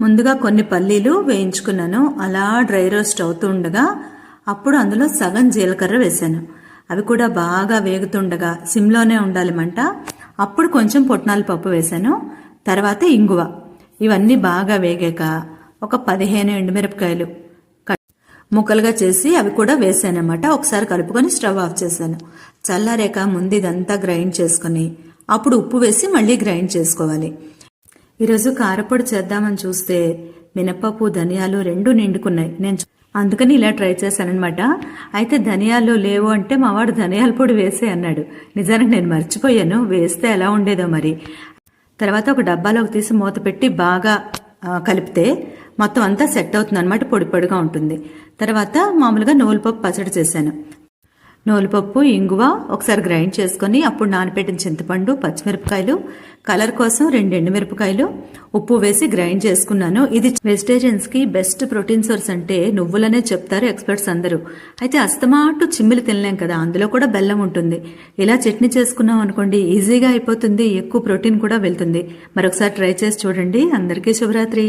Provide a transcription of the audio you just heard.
ముందుగా కొన్ని పల్లీలు వేయించుకున్నాను. అలా డ్రై రోస్ట్ అవుతూ ఉండగా అప్పుడు అందులో సగం జీలకర్ర వేశాను అవి కూడా బాగా వేగుతుండగా సిమ్లోనే ఉండాలి మంట. అప్పుడు కొంచెం పుట్నాల పప్పు వేశాను తర్వాత ఇంగువ. ఇవన్నీ బాగా వేగాక ఒక పదిహేను ఎండుమిరపకాయలు ముక్కలుగా చేసి అవి కూడా వేసానమాట ఒకసారి కలుపుకొని స్టవ్ ఆఫ్ చేశాను. చల్లారాక ముందు ఇదంతా గ్రైండ్ చేసుకొని అప్పుడు ఉప్పు వేసి మళ్ళీ గ్రైండ్ చేసుకోవాలి. ఈరోజు కారపొడి చేద్దామని చూస్తే మినపప్పు ధనియాలు రెండు నిండుకున్నాయి. నేను అందుకని ఇలా ట్రై చేశానమాట అయితే ధనియాలు లేవు అంటే మా వాడు ధనియాల పొడి వేసే అన్నాడు. నిజానికి నేను మర్చిపోయాను. వేస్తే ఎలా ఉండేదో మరి. తర్వాత ఒక డబ్బాలోకి తీసి మూత పెట్టి బాగా కలిపితే మొత్తం అంతా సెట్ అవుతుంది అనమాట పొడి పొడిగా ఉంటుంది. తర్వాత మామూలుగా నువ్వులపప్పు పచ్చడి చేశాను. నూలుపప్పు ఇంగువ ఒకసారి గ్రైండ్ చేసుకొని అప్పుడు నానపెట్టిన చింతపండు పచ్చిమిరపకాయలు కలర్ కోసం రెండు ఎండుమిరపకాయలు ఉప్పు వేసి గ్రైండ్ చేసుకున్నాను. ఇది వెజిటేరియన్స్కి బెస్ట్ ప్రోటీన్ సోర్స్ అంటే నువ్వులనే చెప్తారు ఎక్స్పర్ట్స్ అందరూ. అయితే అస్తమాటు చిమ్మిలు తినలేం కదా అందులో కూడా బెల్లం ఉంటుంది. ఇలా చట్నీ చేసుకున్నాం అనుకోండి ఈజీగా అయిపోతుంది ఎక్కువ ప్రోటీన్ కూడా వెళ్తుంది. మరొకసారి ట్రై చేసి చూడండి. అందరికీ శుభరాత్రి.